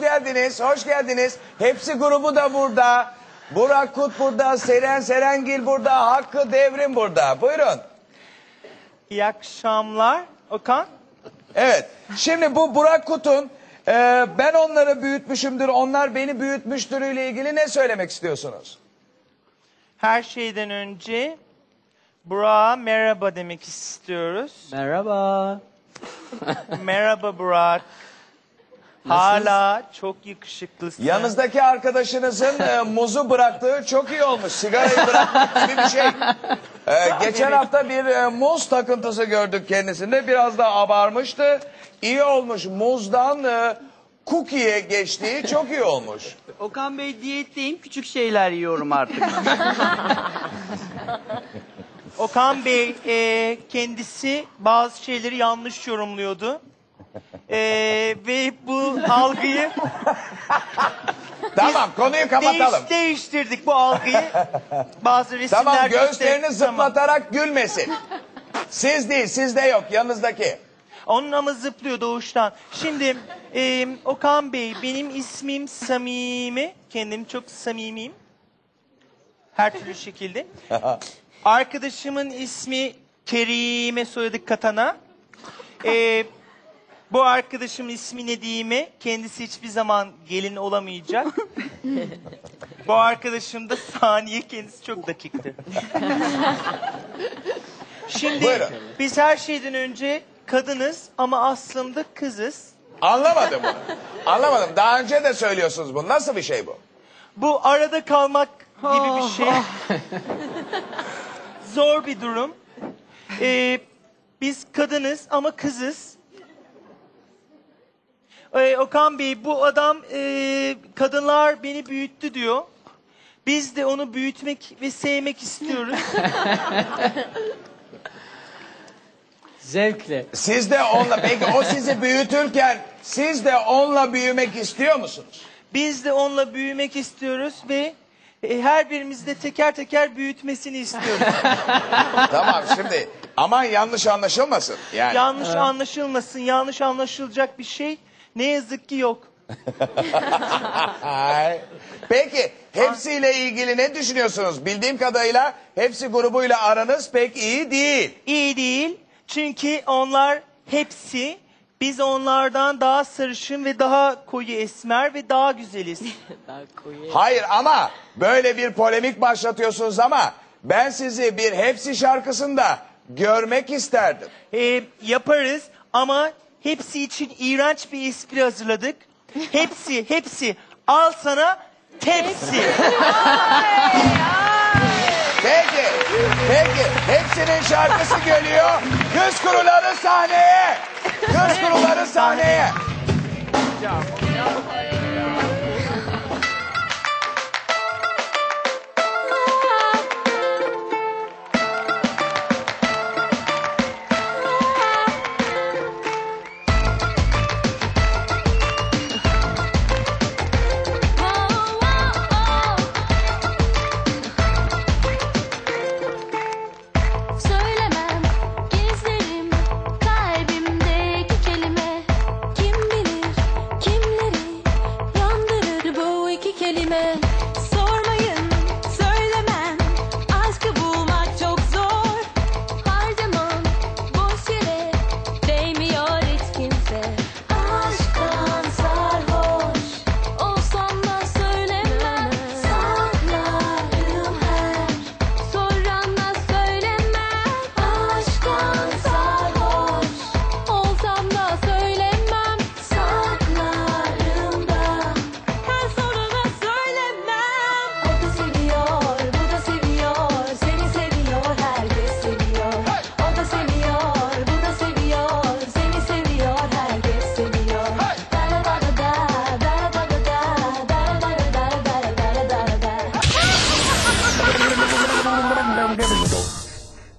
geldiniz, hoş geldiniz. Hepsi grubu da burada. Burak Kut burada, Seren Serengil burada, Hakkı Devrim burada. Buyurun. İyi akşamlar. Okan. Evet, şimdi bu Burak Kut'un e, ben onları büyütmüşümdür, onlar beni büyütmüştür ile ilgili ne söylemek istiyorsunuz? Her şeyden önce Burak'a merhaba demek istiyoruz. Merhaba. merhaba Burak. Hala çok yakışıklısın. Yanınızdaki arkadaşınızın e, muzu bıraktığı çok iyi olmuş. Sigarayı bırakmak gibi bir şey. E, geçen hafta bir e, muz takıntısı gördük kendisinde. Biraz da abarmıştı. İyi olmuş. Muzdan e, cookie'ye geçtiği çok iyi olmuş. Okan Bey diyetteyim. Küçük şeyler yiyorum artık. Okan Bey e, kendisi bazı şeyleri yanlış yorumluyordu. E, ve bu algıyı Tamam konuyu kapatalım. değiş- değiştirdik bu algıyı. Bazı resimler Tamam gösterdik. göğüslerini Tamam. zıplatarak gülmesin. Siz değil sizde yok yanınızdaki. Onun ama zıplıyor doğuştan. Şimdi e, Okan Bey benim ismim Samimi. Kendim çok samimiyim. Her türlü şekilde. Arkadaşımın ismi Kerime soyadı Katana. E, bu arkadaşımın ismi Nedime. Kendisi hiçbir zaman gelin olamayacak. bu arkadaşım da Saniye. Kendisi çok dakikti. Şimdi Buyurun. biz her şeyden önce kadınız ama aslında kızız. Anlamadım bunu. Anlamadım. Daha önce de söylüyorsunuz bunu. Nasıl bir şey bu? Bu arada kalmak gibi bir şey. Zor bir durum. Ee, biz kadınız ama kızız. Ee, Okan Bey bu adam e, kadınlar beni büyüttü diyor. Biz de onu büyütmek ve sevmek istiyoruz. Zevkle. Siz de onunla peki o sizi büyütürken siz de onunla büyümek istiyor musunuz? Biz de onunla büyümek istiyoruz ve e, her birimizi de teker teker büyütmesini istiyoruz. tamam şimdi aman yanlış anlaşılmasın. Yani yanlış anlaşılmasın, yanlış anlaşılacak bir şey ne yazık ki yok. Ay. Peki hepsiyle ilgili ne düşünüyorsunuz? Bildiğim kadarıyla hepsi grubuyla aranız pek iyi değil. İyi değil çünkü onlar hepsi biz onlardan daha sarışın ve daha koyu esmer ve daha güzeliz. Hayır ama böyle bir polemik başlatıyorsunuz ama ben sizi bir hepsi şarkısında görmek isterdim. Ee, yaparız ama hepsi için iğrenç bir espri hazırladık. Hepsi, hepsi al sana tepsi. Peki, peki. Hepsinin şarkısı geliyor. Kız kuruları sahneye. Kız kuruları sahneye. Billy.